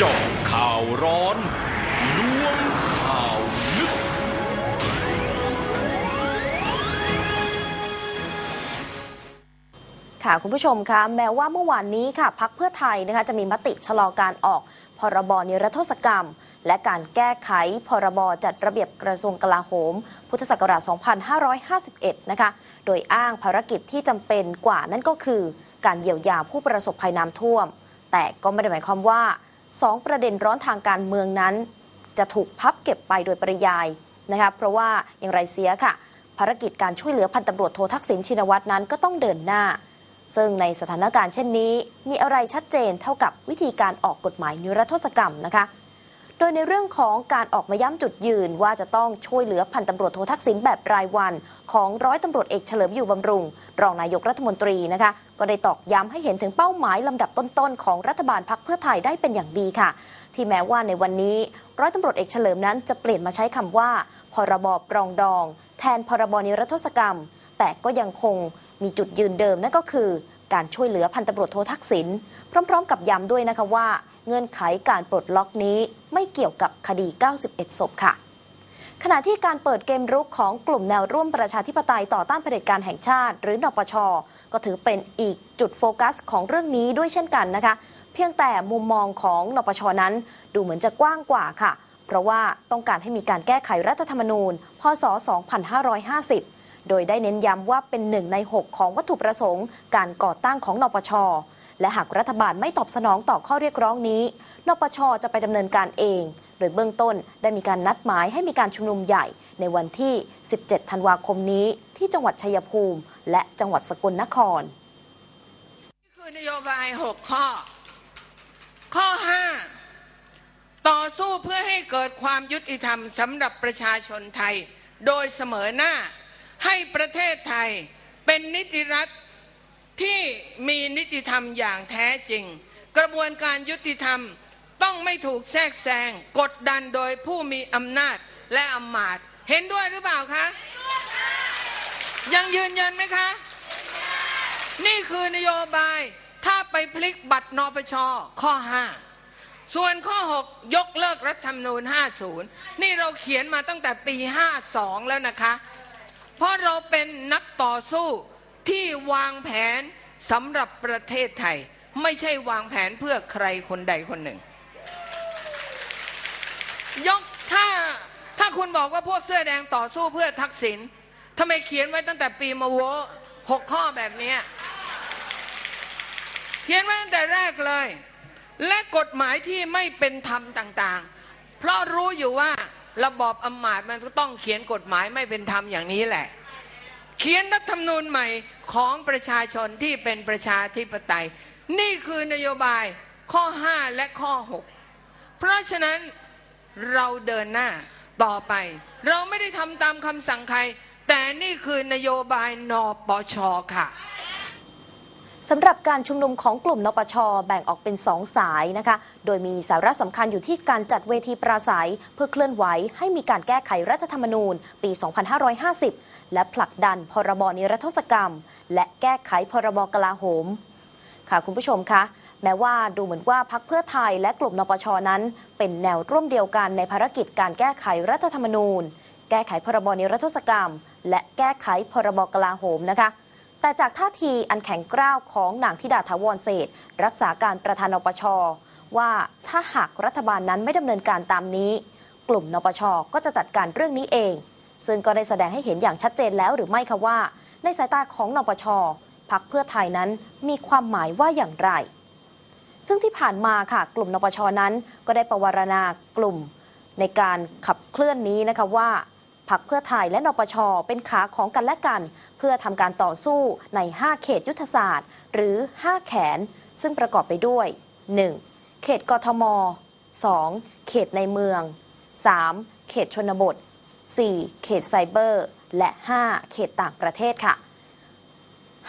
จาะข่าวร้อนล้วงข่าวลึก ค่ะคุณผู้ชมคะแม้ว่าเมื่อวานนี้ค่ะพักเพื่อไทยนะคะจะมีมติชะลอการออกพรบนิรโทษกรรม และการแก้ไขพรบจัดระเบียบกระทรวงกลาโหม พุทธศักราช 2551 นะคะ โดยอ้างภารกิจที่จำเป็นกว่านั่นก็คือ การเยียวยาผู้ประสบภัยน้ำท่วม แต่ก็ไม่ได้หมายความว่า 2 ประเด็นร้อนทางการเมืองนั้น จะถูกพับเก็บไปโดยปริยายนะคะเพราะว่าอย่างไรเสียค่ะ ภารกิจการช่วยเหลือพันตำรวจโททักษิณชินวัตรนั้นก็ต้องเดินหน้า ซึ่งในสถานการณ์เช่นนี้ มีอะไรชัดเจนเท่ากับวิธีการออกกฎหมายนิรโทษกรรมนะคะ โดยในเรื่องของการออกมาย้ำจุดยืนว่าจะต้องช่วยเหลือพันตำรวจโททักษิณแบบรายวัน ของร้อยตำรวจเอกเฉลิมอยู่บำรุง รองนายกรัฐมนตรีนะคะก็ได้ตอกย้ำให้เห็นถึงเป้าหมายลำดับต้นๆ ของรัฐบาลพักเพื่อไทยได้เป็นอย่างดีค่ะ ที่แม้ว่าในวันนี้ ร้อยตำรวจเอกเฉลิมนั้นจะเปลี่ยนมาใช้คำว่า พรบปรองดอง แทนพรบนิรโทษกรรม แต่ก็ยังคงมีจุดยืนเดิมนั่นก็คือ การช่วยเหลือพันตำรวจโททักษิณพร้อม ๆ กับย้ำด้วยนะคะว่า เงื่อนไขการปลดล็อกนี้ไม่เกี่ยวกับคดี 91 ศพค่ะ ขณะที่การเปิดเกมรุกของกลุ่มแนวร่วมประชาธิปไตยต่อต้านเผด็จการแห่งชาติ หรือนปช ก็ถือเป็นอีกจุดโฟกัสของเรื่องนี้ด้วยเช่นกันนะคะ เพียงแต่มุมมองของนปชนั้น ดูเหมือนจะกว้างกว่าค่ะ เพราะว่าต้องการให้มีการแก้ไขรัฐธรรมนูญ พศ 2550 โดยได้เน้นย้ำว่าเป็นหนึ่งใน 6 ของวัตถุประสงค์ การก่อตั้งของนปช และหากรัฐบาลไม่ตอบสนองต่อข้อเรียกร้องนี้ นปชจะไปดำเนินการเอง โดยเบื้องต้นได้มีการนัดหมายให้มีการชุมนุมใหญ่ในวันที่ 17 ธันวาคมนี้ ที่จังหวัดชัยภูมิ และจังหวัดสกลนครนี่คือนโยบาย 6 ข้อ ข้อ 5 ต่อสู้เพื่อให้เกิดความยุติธรรมสำหรับประชาชนไทย โดยเสมอหน้า ให้ประเทศไทยเป็นนิติรัฐที่มีนิติธรรมอย่างแท้จริง กระบวนการยุติธรรมต้องไม่ถูกแทรกแซงกดดันโดยผู้มีอำนาจและอำมาตย์เห็นด้วยหรือเปล่าคะยังยืนยันไหมคะ นี่คือนโยบายถ้าไปพลิกบัตรนปชข้อ 5 ส่วนข้อ 6 ยกเลิกรัฐธรรมนูญ 50 นี่เราเขียนมาตั้งแต่ปี 52 แล้วนะคะ เพราะเราเป็นนักต่อสู้ที่วางแผนสำหรับประเทศไทย ไม่ใช่วางแผนเพื่อใครคนใดคนหนึ่ง ยกถ้าถ้าคุณบอกว่าพวกเสื้อแดงต่อสู้เพื่อทักษิณทำไมเขียนไว้ตั้งแต่ปีมาโวหกข้อแบบนี้เขียนไว้ตั้งแต่แรกเลย และกฎหมายที่ไม่เป็นธรรมต่างๆ เพราะรู้อยู่ว่า ระบอบอำมาตย์มันก็ต้องเขียนกฎหมายไม่เป็นธรรมอย่างนี้แหละ เขียนรัฐธรรมนูญใหม่ของประชาชนที่เป็นประชาธิปไตย นี่คือนโยบายข้อ 5 และข้อ 6 เพราะฉะนั้นเราเดินหน้าต่อไป เราไม่ได้ทำตามคำสั่งใคร แต่นี่คือนโยบายนปชค่ะ สำหรับการชุมนุมของกลุ่มนปช แบ่งออกเป็น2สายนะคะ โดยมีสาระสำคัญอยู่ที่การจัดเวทีปราศัย เพื่อเคลื่อนไหวให้มีการแก้ไขรัฐธรรมนูญ ปี 2550 และผลักดันพรบนิรโทษกรรม และแก้ไขพรบกลาโหม ค่ะคุณผู้ชมคะแม้ว่าดูเหมือนว่าพักเพื่อไทยและกลุ่มนปชนั้น เป็นแนวร่วมเดียวกันในภารกิจการแก้ไขรัฐธรรมนูญ แก้ไขพรบนิรโทษกรรม และแก้ไขพรบกลาโหมนะคะ แต่จากท่าทีอันแข็งกร้าวของนางธิดาถาวรเศษ รักษาการประธานนปช ว่าถ้าหากรัฐบาลนั้นไม่ดำเนินการตามนี้ กลุ่มนปชก็จะจัดการเรื่องนี้เอง ซึ่งก็ได้แสดงให้เห็นอย่างชัดเจนแล้วหรือไม่คะว่า ในสายตาของนปชพักเพื่อไทยนั้นมีความหมายว่าอย่างไร ซึ่งที่ผ่านมาค่ะกลุ่มนปชนั้น ก็ได้ประวารณากลุ่มในการขับเคลื่อนนี้นะคะว่า พักเพื่อไทยและนปช เป็นขาของกันและกัน เพื่อทำการต่อสู้ใน 5 เขตยุทธศาสตร์ หรือ 5 แขน ซึ่งประกอบไปด้วย 1. เขตกทม 2. เขตในเมือง 3. เขตชนบท 4. เขตไซเบอร์ และ 5 เขตต่างประเทศค่ะ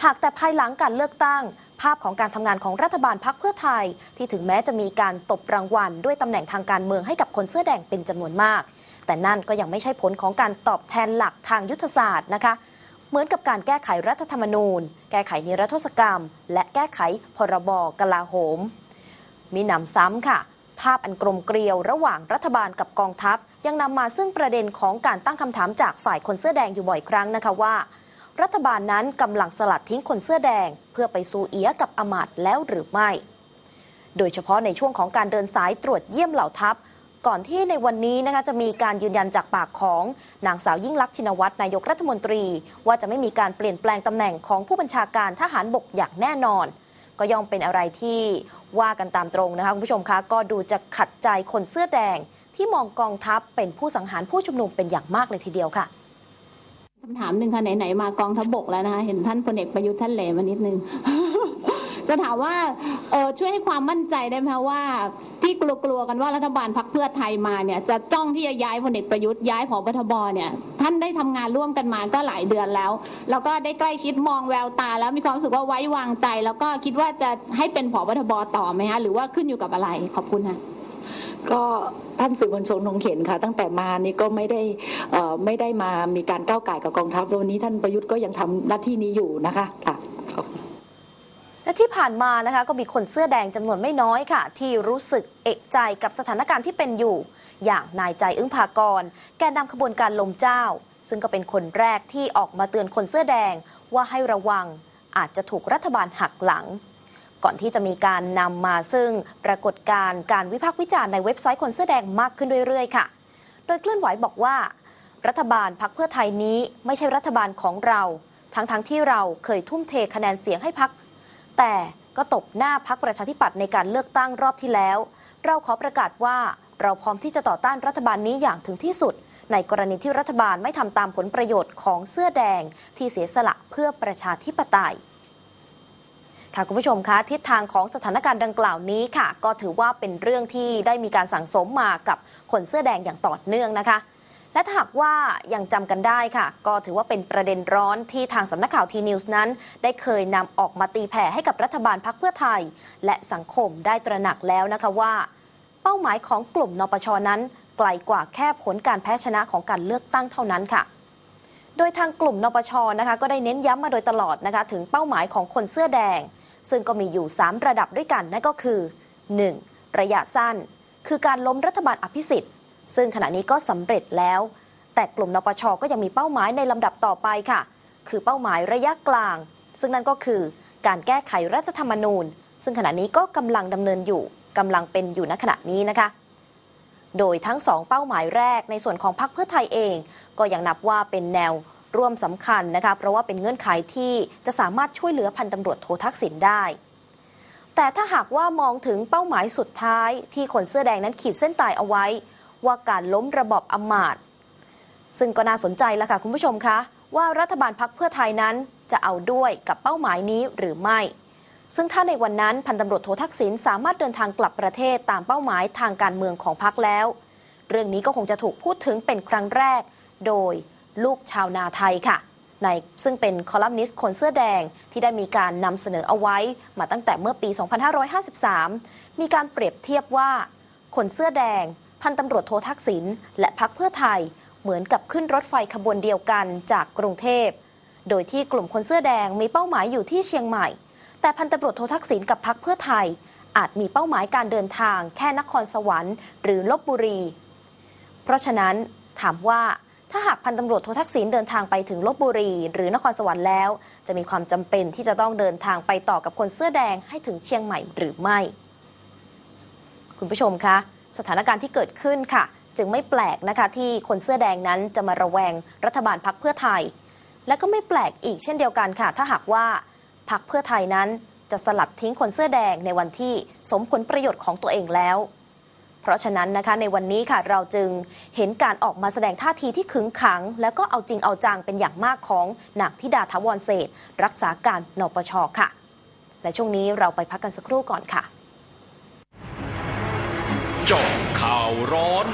หากแต่ภายหลังการเลือกตั้ง ภาพของการทำงานของรัฐบาลพักเพื่อไทย ที่ถึงแม้จะมีการตบรางวัล ด้วยตำแหน่งทางการเมืองให้กับคนเสื้อแดงเป็นจำนวนมาก แต่นั่นก็ยังไม่ใช่ผลของการตอบแทนหลักทางยุทธศาสตร์นะคะเหมือนกับการแก้ไขรัฐธรรมนูญ แก้ไขนิรโทษกรรม และแก้ไขพรบกลาโหม มีหนำซ้ำค่ะ ภาพอันกลมเกลียวระหว่างรัฐบาลกับกองทัพ ยังนำมาซึ่งประเด็นของการตั้งคำถามจากฝ่ายคนเสื้อแดงอยู่บ่อยครั้งนะคะว่า รัฐบาลนั้นกำลังสลัดทิ้งคนเสื้อแดง เพื่อไปซูเอียกับอมาตแล้วหรือไม่ โดยเฉพาะในช่วงของการเดินสายตรวจเยี่ยมเหล่าทัพ ก่อนที่ในวันนี้นะคะจะมีการยืนยันจากปากของนางสาวยิ่งลักษณ์ชินวัตรนายกรัฐมนตรี ว่าจะไม่มีการเปลี่ยนแปลงตำแหน่งของผู้บัญชาการทหารบกอย่างแน่นอนก็ย่อมเป็นอะไรที่ว่ากันตามตรงนะคะคุณผู้ชมคะก็ดูจะขัดใจคนเสื้อแดง ที่มองกองทัพเป็นผู้สังหารผู้ชุมนุมเป็นอย่างมากเลยทีเดียวค่ะ คำถามหนึ่งค่ะไหนๆมากองทัพบกแล้วนะคะเห็นท่านพลเอกประยุทธ์ท่านเหลมานิดนึง จะถามว่าเออช่วยให้ความมั่นใจได้ไหมคะว่า ที่กลัวๆกันว่ารัฐบาลพักเพื่อไทยมาเนี่ย จะจ้องที่จะย้ายพลเอกประยุทธ์ย้ายผอบทบเนี่ย ท่านได้ทำงานร่วมกันมาก็หลายเดือนแล้ว แล้วก็ได้ใกล้ชิดมองแววตา แล้วมีความรู้สึกว่าไว้วางใจ แล้วก็คิดว่าจะให้เป็นผอบทบต่อไหมคะหรือว่าขึ้นอยู่กับอะไรขอบคุณค่ะ ก็ท่านสื่อมวลชนคงเห็นค่ะ ตั้งแต่มานี่ก็ไม่ได้ไม่ได้มามีการก้าวไก่กับกองทัพวันนี้ท่านประยุทธ์ก็ยังทำหน้าที่นี้อยู่นะคะค่ะและที่ผ่านมานะคะก็มีคนเสื้อแดงจำนวนไม่น้อยค่ะ ที่รู้สึกเอกใจกับสถานการณ์ที่เป็นอยู่ อย่างนายใจอึ้งภากร แกนนำขบวนการลมเจ้า ซึ่งก็เป็นคนแรกที่ออกมาเตือนคนเสื้อแดงว่าให้ระวัง อาจจะถูกรัฐบาลหักหลัง ก่อนที่จะมีการนำมาซึ่งปรากฏการณ์การวิพากษ์วิจารณ์ในเว็บไซต์คนเสื้อแดงมากขึ้นเรื่อยๆ ค่ะ โดยเคลื่อนไหวบอกว่า รัฐบาลพักเพื่อไทยนี้ไม่ใช่รัฐบาลของเรา ทั้งๆทที่เราเคยทุ่มเทคะแนนเสียงให้พัก แต่ก็ตบหน้าพักประชาธิปัตย์ในการเลือกตั้งรอบที่แล้ว เราขอประกาศว่าเราพร้อมที่จะต่อต้านรัฐบาลนี้อย่างถึงที่สุด ในกรณีที่รัฐบาลไม่ทำตามผลประโยชน์ของเสื้อแดงที่เสียสละเพื่อประชาธิปไตย ค่ะคุณผู้ชมคะทิศทางของสถานการณ์ดังกล่าวนี้ค่ะ ก็ถือว่าเป็นเรื่องที่ได้มีการสั่งสมมากับคนเสื้อแดงอย่างต่อเนื่องนะคะและถ้าหากว่ายังจำกันได้ค่ะ ก็ถือว่าเป็นประเด็นร้อนที่ทางสำนักข่าวทีนิวส์นั้น ได้เคยนำออกมาตีแผ่ให้กับรัฐบาลพักเพื่อไทย และสังคมได้ตระหนักแล้วนะคะว่า เป้าหมายของกลุ่มนปชนั้น ไกลกว่าแค่ผลการแพ้ชนะของการเลือกตั้งเท่านั้นค่ะ โดยทางกลุ่มนปชนะคะ ก็ได้เน้นย้ำมาโดยตลอดนะคะ ถึงเป้าหมายของคนเสื้อแดง ซึ่งก็มีอยู่ 3 ระดับด้วยกันนั่นก็คือ 1. ระยะสั้น คือการล้มรัฐบาลอภิสิทธิ์ ซึ่งขณะนี้ก็สำเร็จแล้ว แต่กลุ่มนปชก็ยังมีเป้าหมายในลำดับต่อไปค่ะ คือเป้าหมายระยะกลาง ซึ่งนั่นก็คือ การแก้ไขรัฐธรรมนูญ ซึ่งขณะนี้ก็กำลังดำเนินอยู่กำลังเป็นอยู่ณขณะนี้นะคะโดยทั้งสองเป้าหมายแรกในส่วนของพรรคเพื่อไทยเอง ก็ยังนับว่าเป็นแนว ร่วมสำคัญนะคะเพราะว่าเป็นเงื่อนไขที่จะสามารถช่วยเหลือพันตำรวจโททักษิณได้ แต่ถ้าหากว่ามองถึงเป้าหมายสุดท้าย ที่คนเสื้อแดงนั้นขีดเส้นตายเอาไว้ ว่าการล้มระบอบอำมาตย์ซึ่งก็น่าสนใจแล้วค่ะคุณผู้ชมคะว่ารัฐบาลพักเพื่อไทยนั้นจะเอาด้วยกับเป้าหมายนี้หรือไม่ ซึ่งถ้าในวันนั้นพันตำรวจโททักษิณสามารถเดินทางกลับประเทศตามเป้าหมายทางการเมืองของพรรคแล้ว เรื่องนี้ก็คงจะถูกพูดถึงเป็นครั้งแรก โดย ลูกชาวนาไทยค่ะ ในซึ่งเป็นคอลัมนิสต์คนเสื้อแดงที่ได้มีการนำเสนอเอาไว้มาตั้งแต่เมื่อปี 2553 มีการเปรียบเทียบว่า คนเสื้อแดง พันตำรวจโททักษิณและพักเพื่อไทย เหมือนกับขึ้นรถไฟขบวนเดียวกันจากกรุงเทพ โดยที่กลุ่มคนเสื้อแดงมีเป้าหมายอยู่ที่เชียงใหม่ แต่พันตำรวจโททักษิณกับพักเพื่อไทย อาจมีเป้าหมายการเดินทาง แค่นครสวรรค์ หรือลบบุรี เพราะฉะนั้นถามว่า ถ้าหากพันตำรวจโททักษิณเดินทางไปถึงลบบุรี หรือนครสวรรค์แล้ว จะมีความจำเป็นที่จะต้องเดินทางไปต่อกับคนเสื้อแดงให้ถึงเชียงใหม่หรือไม่ คุณผู้ชมคะสถานการณ์ที่เกิดขึ้นค่ะ จึงไม่แปลกนะคะที่คนเสื้อแดงนั้นจะมาระแวงรัฐบาลพักเพื่อไทย และก็ไม่แปลกอีกเช่นเดียวกันค่ะ ถ้าหากว่าพักเพื่อไทยนั้นจะสลัดทิ้งคนเสื้อแดงในวันที่สมผลประโยชน์ของตัวเองแล้ว เพราะฉะนั้นนะคะในวันนี้ค่ะเราจึงเห็นการออกมาแสดงท่าทีที่ขึงขัง แล้วก็เอาจริงเอาจังเป็นอย่างมากของหนักทิดาทวรเศษรักษาการนปชค่ะ และช่วงนี้เราไปพักกันสักครู่ก่อนค่ะจอข่าวร้อน